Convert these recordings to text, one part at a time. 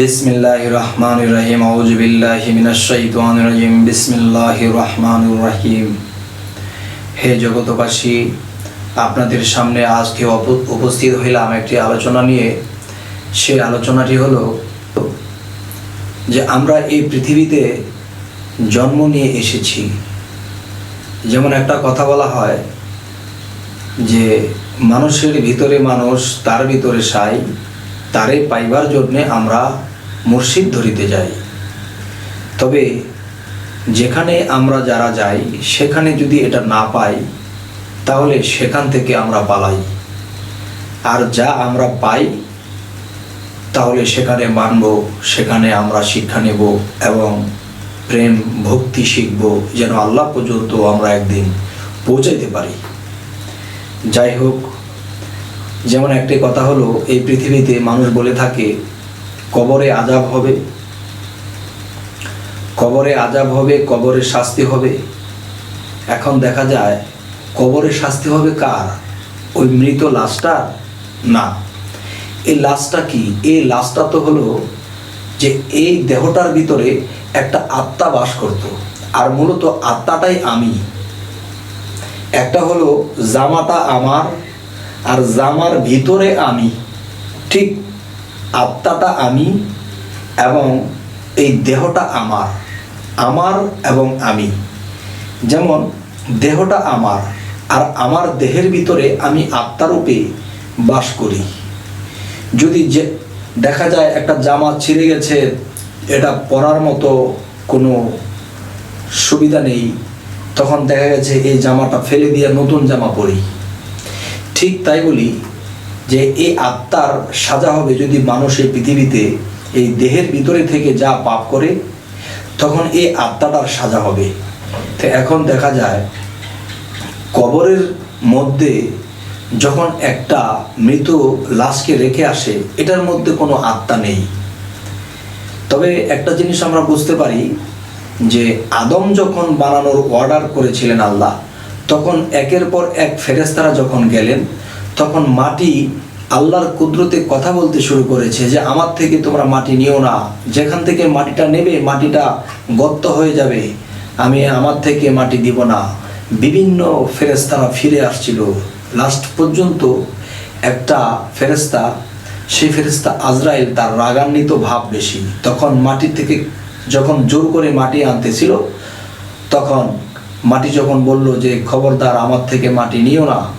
বিসমিল্লাহ রহমান রহিম আউজবিল্লাহ মিনাশাইতান রহিম বিসমিল্লাহ রহমান রহিম হে জগতবাসী আপনাদের সামনে আজকে উপস্থিত হইলাম একটি আলোচনা নিয়ে। সেই আলোচনাটি হলো যে আমরা এই পৃথিবীতে জন্ম নিয়ে এসেছি। যেমন একটা কথা বলা হয় যে মানুষের ভিতরে মানুষ, তার ভিতরে সাই, তারে পাইবার জন্যে আমরা মুর্শিদ ধরিতে যাই। তবে যেখানে আমরা যারা যাই, সেখানে যদি এটা না পাই, তাহলে সেখান থেকে আমরা পালাই। আর যা আমরা পাই, তাহলে সেখানে মানব, সেখানে আমরা শিক্ষা নেব এবং প্রেম, ভক্তি শিখব, যেন আল্লাহ পর্যন্ত আমরা একদিন পৌঁছাইতে পারি। যাই হোক, যেমন একটি কথা হলো, এই পৃথিবীতে মানুষ বলে থাকে কবরে আজাব হবে। কবরে আজাব হবে, কবরে শাস্তি হবে। এখন দেখা যায়, কবরে শাস্তি হবে কার? ওই মৃত লাশটা? না। এই লাশটা কি? এই লাশটা তো হলো যে এই দেহটার ভিতরে একটা আত্মা বাস করত। আর মূলত আত্মাটাই আমি। একটা হলো জামাটা আমার, আর জামার ভিতরে আমি। ঠিক আত্মাটা আমি এবং এই দেহটা আমার আমার এবং আমি। যেমন, দেহটা আমার, আর আমার দেহের ভিতরে আমি আত্মারূপে বাস করি। যদি যে, দেখা যায় একটা জামা ছিঁড়ে গেছে, এটা পরার মতো কোনো সুবিধা নেই, তখন দেখা গেছে এই জামাটা ফেলে দিয়ে নতুন জামা পরি। ঠিক তাই বলি যে এই আত্মার সাজা হবে যদি মানুষ এই পৃথিবীতে এই দেহের ভিতরে থেকে যা পাপ করে, তখন এই আত্মাটার সাজা হবে। তো এখন দেখা যায়, কবরের মধ্যে যখন একটা মৃত লাশকে রেখে আসে, এটার মধ্যে কোনো আত্মা নেই। তবে একটা জিনিস আমরা বুঝতে পারি যে আদম যখন বানানোর অর্ডার করেছিলেন আল্লাহ, তখন একের পর এক ফেরেস্তারা যখন গেলেন তখন মাটি আল্লাহর কুদরতে কথা বলতে শুরু করেছে যে, আমার থেকে তোমরা মাটি নিও না। যেখান থেকে মাটিটা নেবে, মাটিটা গর্ত হয়ে যাবে। আমি আমার থেকে মাটি দিব না। বিভিন্ন ফেরেস্তারা ফিরে আসছিল। লাস্ট পর্যন্ত একটা ফেরেস্তা সেই ফেরেস্তা আজরাইল তার রাগান্বিত ভাব বেশি। তখন মাটি থেকে যখন জোর করে মাটি আনতেছিল, তখন মাটি যখন বলল যে, খবরদার, আমার থেকে মাটি নিও না।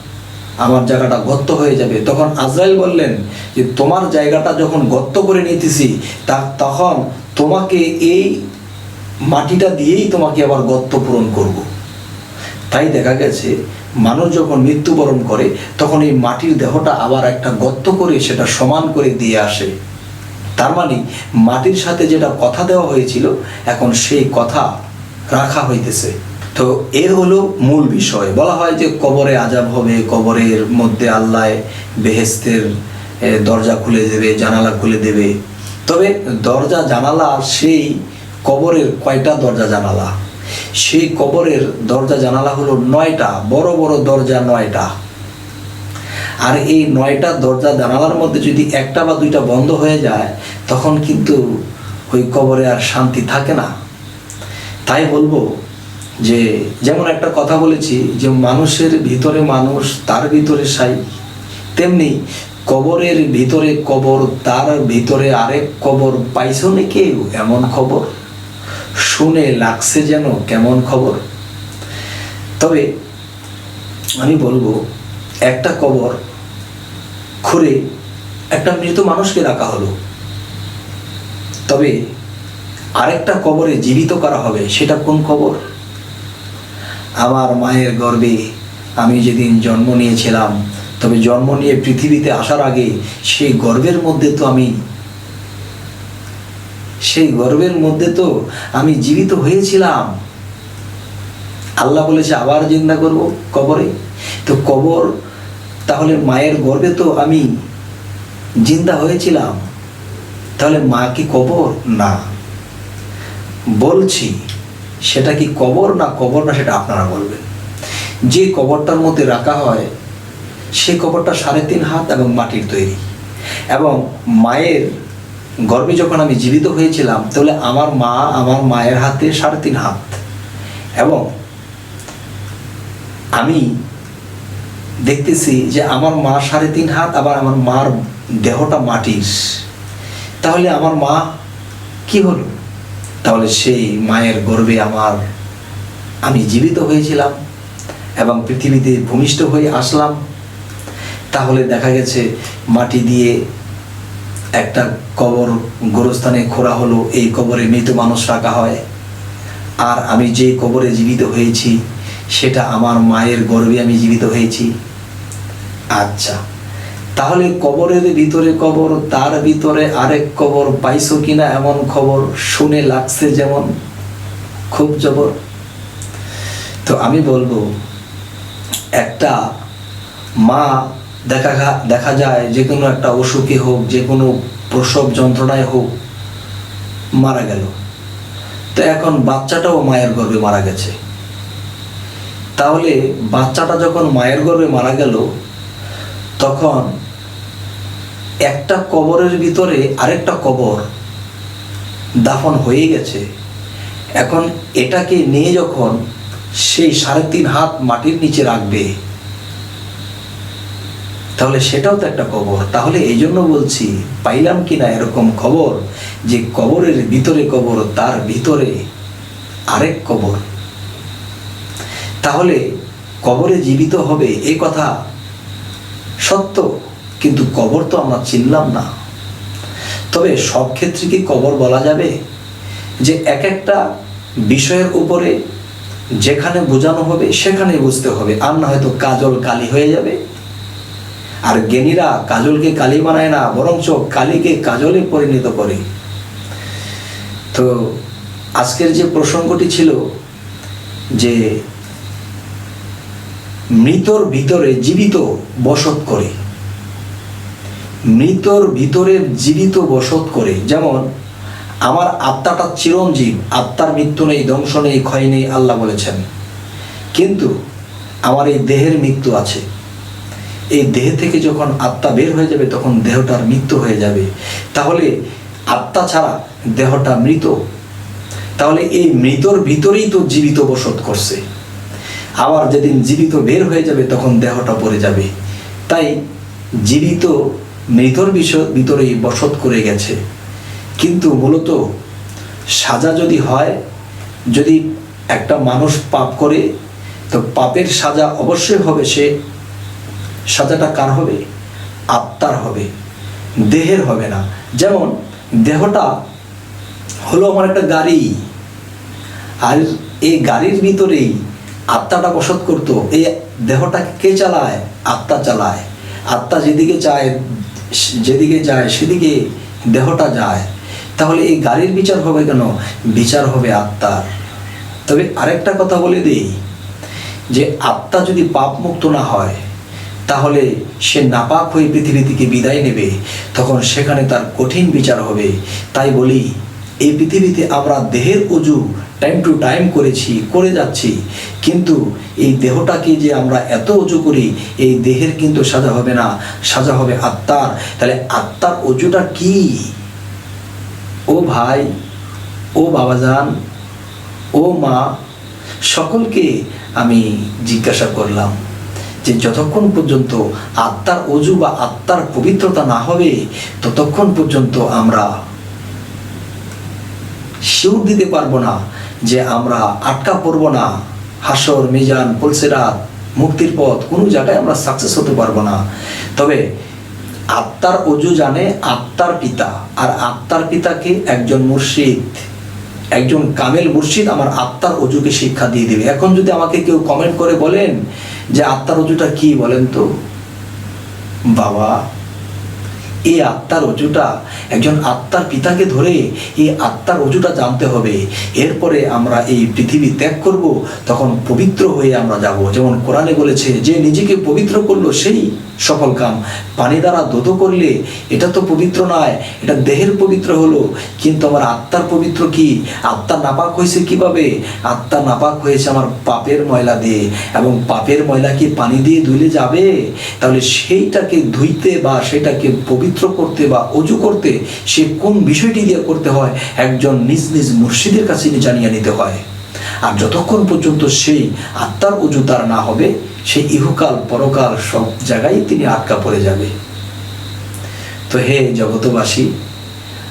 আমার জায়গাটা গর্ত হয়ে যাবে। তখন আজরাইল বললেন যে, তোমার জায়গাটা যখন গর্ত করে নিতেছি, তা তখন তোমাকে এই মাটিটা দিয়েই তোমাকে আবার গর্ত পূরণ করব। তাই দেখা গেছে, মানুষ যখন মৃত্যুবরণ করে, তখন এই মাটির দেহটা আবার একটা গর্ত করে সেটা সমান করে দিয়ে আসে। তার মানে মাটির সাথে যেটা কথা দেওয়া হয়েছিল, এখন সেই কথা রাখা হইতেছে। তো এর হলো মূল বিষয়। বলা হয় যে কবরে আজাব হবে, কবরের মধ্যে আল্লাহ বেহেস্তের দরজা খুলে দেবে, জানালা খুলে দেবে। তবে দরজা জানালা সেই কবরের কয়টা দরজা জানালা? সেই কবরের দরজা জানালা হলো নয়টা, বড় বড় দরজা নয়টা। আর এই নয়টা দরজা জানালার মধ্যে যদি একটা বা দুইটা বন্ধ হয়ে যায়, তখন কিন্তু ওই কবরে আর শান্তি থাকে না। তাই বলব যে যেমন একটা কথা বলেছি যে মানুষের ভিতরে মানুষ, তার ভিতরে সাই। তেমনি কবরের ভিতরে কবর, তার ভিতরে আরেক কবর। পাইছো কেউ এমন খবর? শুনে লাগছে যেন কেমন খবর। তবে আমি বলব, একটা কবর খুঁড়ে একটা মৃত মানুষকে রাখা হলো। তবে আরেকটা কবরে জীবিত করা হবে, সেটা কোন কবর? আমার মায়ের গর্বে আমি যেদিন জন্ম নিয়েছিলাম, তবে জন্ম নিয়ে পৃথিবীতে আসার আগে সেই গর্বের মধ্যে তো আমি, সেই গর্বের মধ্যে তো আমি জীবিত হয়েছিলাম। আল্লাহ বলেছে, আবার জিন্দা করব কবরে? তো কবর, তাহলে মায়ের গর্বে তো আমি জিন্দা হয়েছিলাম। তাহলে মা কি কবর? না। বলছি সেটা কি কবর না কবর না সেটা আপনারা বলবেন? যে কবরটার মধ্যে রাখা হয় সে কবরটা সাড়ে তিন হাত এবং মাটির তৈরি। এবং মায়ের গর্ভে যখন আমি জীবিত হয়েছিলাম, তাহলে আমার মা আমার মায়ের হাতে সাড়ে তিন হাত। এবং আমি দেখতেছি যে আমার মা সাড়ে তিন হাত, আবার আমার মার দেহটা মাটির। তাহলে আমার মা কি হলো? তাহলে সেই মায়ের গর্বে আমার, আমি জীবিত হয়েছিলাম এবং পৃথিবীতে ভূমিষ্ঠ হয়ে আসলাম। তাহলে দেখা গেছে মাটি দিয়ে একটা কবর গোরস্থানে খোঁড়া হলো, এই কবরে মৃত মানুষ রাখা হয়। আর আমি যে কবরে জীবিত হয়েছি, সেটা আমার মায়ের গর্বে আমি জীবিত হয়েছি। আচ্ছা। তাহলে কবরের ভিতরে কবর, তার ভিতরে আরেক কবর, পাইছো কিনা এমন খবর শুনে লাগছে যেমন খুব জবর। তো আমি বলব, একটা মা দেখা দেখা যায় যে কোনো একটা অসুখে হোক, যে কোনো প্রসব যন্ত্রণায় হোক, মারা গেল। তো এখন বাচ্চাটাও মায়ের গর্ভে মারা গেছে। তাহলে বাচ্চাটা যখন মায়ের গর্ভে মারা গেল, তখন একটা কবরের ভিতরে আরেকটা কবর দাফন হয়ে গেছে। এখন এটাকে নিয়ে যখন সেই সাড়ে তিন হাত মাটির নিচে রাখবে, তাহলে সেটাও তো একটা কবর। তাহলে এই জন্য বলছি, পাইলাম কি না এরকম খবর যে কবরের ভিতরে কবর, তার ভিতরে আরেক কবর। তাহলে কবরে জীবিত হবে এ কথা সত্য? কিন্তু কবর তো আমরা চিনলাম না। তবে সব ক্ষেত্রে কি কবর বলা যাবে? যে এক একটা বিষয়ের উপরে যেখানে বোঝানো হবে, সেখানে বুঝতে হবে। আর না হয়তো কাজল কালি হয়ে যাবে। আর জ্ঞানীরা কাজলকে কালি বানায় না, বরঞ্চ কালিকে কাজলে পরিণত করে। তো আজকের যে প্রসঙ্গটি ছিল যে মৃতর ভিতরে জীবিত বসত করে মৃতর ভিতরে জীবিত বসত করে। যেমন, আমার আত্মাটা চিরঞ্জীব, আত্মার মৃত্যু নেই, ধ্বংস নেই, ক্ষয় নেই, আল্লাহ বলেছেন। কিন্তু আমার এই দেহের মৃত্যু আছে। এই দেহ থেকে যখন আত্মা বের হয়ে যাবে, তখন দেহটার মৃত্যু হয়ে যাবে। তাহলে আত্মা ছাড়া দেহটা মৃত। তাহলে এই মৃতর ভিতরেই তো জীবিত বসত করছে। আবার যেদিন জীবিত বের হয়ে যাবে, তখন দেহটা পড়ে যাবে। তাই জীবিত মৃতর ভিতরেই বসত করে গেছে। কিন্তু মূলত সাজা যদি হয়, যদি একটা মানুষ পাপ করে, তো পাপের সাজা অবশ্যই হবে সে। সাজাটা কার হবে? আত্মার হবে। দেহের হবে না। যেমন দেহটা হলো আমার একটা গাড়ি। আর এই গাড়ির ভিতরেই আত্মাটা বসত করতো। এই দেহটাকে কে চালায়? আত্মা চালায়। আত্মা যেদিকে চায় যেদিকে যায়, সেদিকে দেহটা যায়। তাহলে এই গাড়ির বিচার হবে কেন? বিচার হবে আত্মার। তবে আরেকটা কথা বলে দিই, যে আত্মা যদি পাপ মুক্ত না হয়, তাহলে সে নাপাক হয়ে পৃথিবী থেকে বিদায় নেবে। তখন সেখানে তার কঠিন বিচার হবে। তাই বলি, এই পৃথিবীতে আমরা দেহের উজু টাইম টু টাইম করেছি, করে যাচ্ছি। কিন্তু এই দেহটাকে যে আমরা এত উজু করি, এই দেহের কিন্তু সাজা হবে না, সাজা হবে আত্মার। তাহলে আত্মার উজুটা কি? ও ভাই, ও বাবাজান, ও মা, সকলকে আমি জিজ্ঞাসা করলাম যে যতক্ষণ পর্যন্ত আত্মার অজু বা আত্মার পবিত্রতা না হবে, ততক্ষণ পর্যন্ত আমরা শিউর দিতে পারব না। যে আমরা আটকা পড়ব না। হাসর, মিজান পলসেরাত মুক্তির পথ, কোনো জায়গায় আমরা সাকসেস হতে পারব না। তবে আত্মার অজু জানে আত্মার পিতা, আর আত্মার পিতাকে একজন মুর্শিদ। একজন কামেল মুর্শিদ আমার আত্মার অজুকে শিক্ষা দিয়ে দেবে। এখন যদি আমাকে কেউ কমেন্ট করে বলেন যে আত্মার অজুটা কি বলেন তো? বাবা এই আত্মার অজুটা, একজন আত্মার পিতাকে ধরে এই আত্মার অজুটা জানতে হবে। এরপরে আমরা এই পৃথিবী ত্যাগ করব, তখন পবিত্র হয়ে আমরা যাব। যেমন কোরআনে বলেছে, যে নিজেকে পবিত্র করল, সেই সফল কাম। পানি দ্বারা দোত করলে এটা তো পবিত্র নয়, এটা দেহের পবিত্র হলো। কিন্তু আমার আত্মার পবিত্র কি? আত্মা নাপাক হয়েছে কীভাবে? আত্মা নাপাক হয়েছে আমার পাপের ময়লা দিয়ে। এবং পাপের ময়লা কি পানি দিয়ে ধুলে যাবে? তাহলে সেইটাকে ধুইতে বা সেটাকে পবিত্র পবিত্র করতে বা অজু করতে সে কোন বিষয়টি দিয়ে করতে হয়? একজন নিজ নিজ মুর্শিদের কাছে জানিয়ে নিতে হয়। আর যতক্ষণ পর্যন্ত সেই আত্মার অজু তার না হবে, সেই ইহুকাল, পরকাল সব জায়গায় তিনি আটকা পড়ে যাবে। তো হে জগতবাসী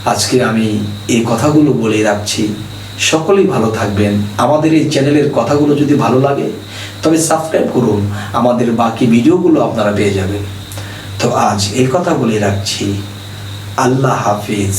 আজকে আমি এই কথাগুলো বলে রাখছি। সকলেই ভালো থাকবেন। আমাদের এই চ্যানেলের কথাগুলো যদি ভালো লাগে, তবে সাবস্ক্রাইব করুন। আমাদের বাকি ভিডিওগুলো আপনারা পেয়ে যাবেন। তো আজ এই কথা বলে রাখছি। আল্লাহ হাফিজ।